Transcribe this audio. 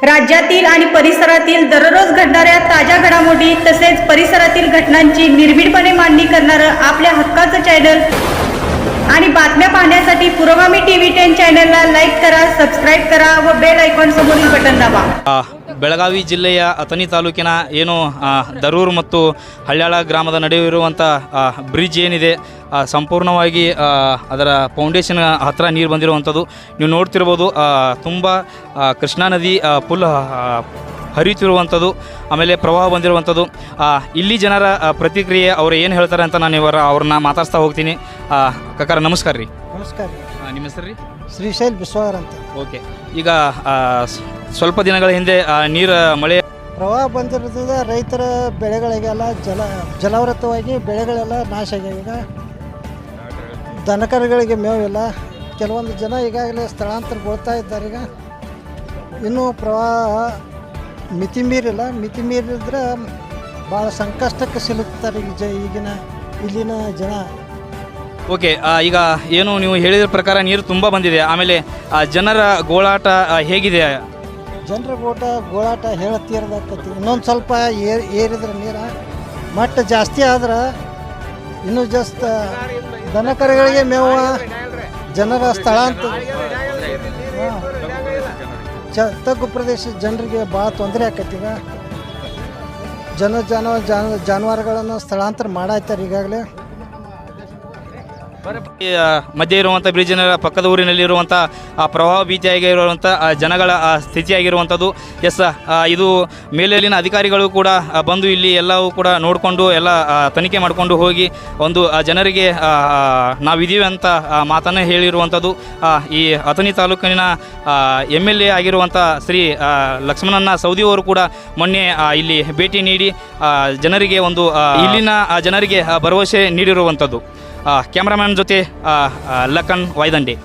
राज्यातील आणि परिसरातील दररोज घडणाऱ्या ताज्या घडामोडी तसेच परिसरातील घटनांची निर्भीडपणे मांडणी करणारं आपल्या हक्काचं चॅनल आणि बातम्या पाहण्यासाठी पुरोगामी टीव्ही टेन चॅनलला लाईक करा सबस्क्राईब करा व बेल आयकॉन समोरील बटन दाबा ಆ, ಬೆಳಗಾವಿ ಜಿಲ್ಲೆಯ ಅಥಣಿ ತಾಲೂಕಿನ ಏನು ಆ, ದರೂರು ಮತ್ತು ಹಳ್ಯಾಳ ಗ್ರಾಮದ ನಡುವೆ ಇರುವಂಥ ಆ, ಬ್ರಿಡ್ಜ್ ಏನಿದೆ ಆ, ಸಂಪೂರ್ಣವಾಗಿ ಅದರ ಫೌಂಡೇಶನ್ ಹತ್ತಿರ ನೀರು ಬಂದಿರುವಂಥದ್ದು. ನೀವು ನೋಡ್ತಿರ್ಬೋದು ತುಂಬ ಕೃಷ್ಣಾ ನದಿ ಫುಲ್ ಹರಿಯುತ್ತಿರುವಂಥದ್ದು ಆಮೇಲೆ ಪ್ರವಾಹ ಬಂದಿರುವಂಥದ್ದು. ಇಲ್ಲಿ ಜನರ ಪ್ರತಿಕ್ರಿಯೆ ಅವರು ಏನು ಹೇಳ್ತಾರೆ ಅಂತ ನಾನು ಇವರ ಅವ್ರನ್ನ ಮಾತಾಡ್ತಾ ಹೋಗ್ತೀನಿ. ಕಕಾರ ನಮಸ್ಕಾರ ರೀ. ನಮಸ್ಕಾರ ರೀ. ನಿಮ್ಮ ಹೆಸರು ರೀ? ಶ್ರೀಶೈಲ್ ಬಿಸ್ವಾಗರ್ ಅಂತ. ಓಕೆ. ಈಗ ಸ್ವಲ್ಪ ದಿನಗಳ ಹಿಂದೆ ನೀರು ಮಳೆ ಪ್ರವಾಹ ಬಂದಿರೋದ್ರಿಂದ ರೈತರ ಬೆಳೆಗಳಿಗೆಲ್ಲ ಜಲ ಜಲಾವೃತವಾಗಿ ಬೆಳೆಗಳೆಲ್ಲ ನಾಶ ಆಗ್ಯಾವ. ಈಗ ದನಕರುಗಳಿಗೆ ಮೇವಿಲ್ಲ. ಕೆಲವೊಂದು ಜನ ಈಗಾಗಲೇ ಸ್ಥಳಾಂತರಗೊಳ್ತಾ ಇದ್ದಾರೆ. ಈಗ ಇನ್ನೂ ಪ್ರವಾಹ ಮಿತಿ ಮೀರಿಲ್ಲ ಮಿತಿ ಮೀರಿದ್ರೆ ಭಾಳ ಸಂಕಷ್ಟಕ್ಕೆ ಸಿಲುಕ್ತಾರೆ ಈಗ ಜ ಈಗಿನ ಇಲ್ಲಿನ ಜನ. ಓಕೆ ಈಗ ಏನು ನೀವು ಹೇಳಿದ ಪ್ರಕಾರ ನೀರು ತುಂಬ ಬಂದಿದೆ. ಆಮೇಲೆ ಆ, ಜನರ ಗೋಳಾಟ ಆ, ಹೇಗಿದೆ? ಜನರ ಗೋಟ ಗೋಳಾಟ ಹೇಳತ್ತೀರದಾಕತಿ ಇನ್ನೊಂದು ಸ್ವಲ್ಪ ಏರ್ ಏರಿದ್ರೆ ನೀರ. ಮಟ್ಟ ಜಾಸ್ತಿ ಆದ್ರೆ ಇನ್ನೂ ಜಾಸ್ತಿ ದನಕರುಗಳಿಗೆ ಮೇವ ಜನರ ಸ್ಥಳಾಂತರ ತಗ್ಗು ಪ್ರದೇಶದ ಜನರಿಗೆ ಭಾಳ ತೊಂದರೆ ಆಕೈತಿ ಈಗ. ಜನ ಜಾನ ಜಾನ, ಜಾನುವಾರುಗಳನ್ನು ಸ್ಥಳಾಂತರ ಮಾಡಾಯ್ತಾರೆ ಈಗಾಗಲೇ. ಮಧ್ಯೆ ಇರುವಂಥ ಬ್ರಿಡ್ಜಿನ ಪಕ್ಕದ ಊರಿನಲ್ಲಿರುವಂಥ ಆ, ಪ್ರವಾಹ ಭೀತಿಯಾಗಿರುವಂಥ ಜನಗಳ ಸ್ಥಿತಿಯಾಗಿರುವಂಥದ್ದು. ಎಸ್ ಇದು ಮೇಲಿನ ಅಧಿಕಾರಿಗಳು ಕೂಡ ಬಂದು ಇಲ್ಲಿ ಎಲ್ಲವೂ ಕೂಡ ನೋಡಿಕೊಂಡು, ಎಲ್ಲ ತನಿಖೆ ಮಾಡಿಕೊಂಡು ಹೋಗಿ, ಒಂದು ಜನರಿಗೆ ನಾವಿದ್ದೀವಿ ಅಂತ ಮಾತನ್ನೇ ಹೇಳಿರುವಂಥದ್ದು. ಈ ಅಥಣಿ ತಾಲೂಕಿನ ಎಂ ಎಲ್ ಎ ಆಗಿರುವಂಥ ಶ್ರೀ ಲಕ್ಷ್ಮಣನ ಸೌದಿ ಅವರು ಕೂಡ ಮೊನ್ನೆ ಇಲ್ಲಿ ಭೇಟಿ ನೀಡಿ ಜನರಿಗೆ ಒಂದು ಇಲ್ಲಿನ ಜನರಿಗೆ ಭರವಸೆ ನೀಡಿರುವಂಥದ್ದು. ಆ, ಕ್ಯಾಮ್ರಾಮ್ಯಾನ್ ಜೊತೆ ಆ, ಆ, ಲಖನ್ ವಾಯ್ದಂಡೆ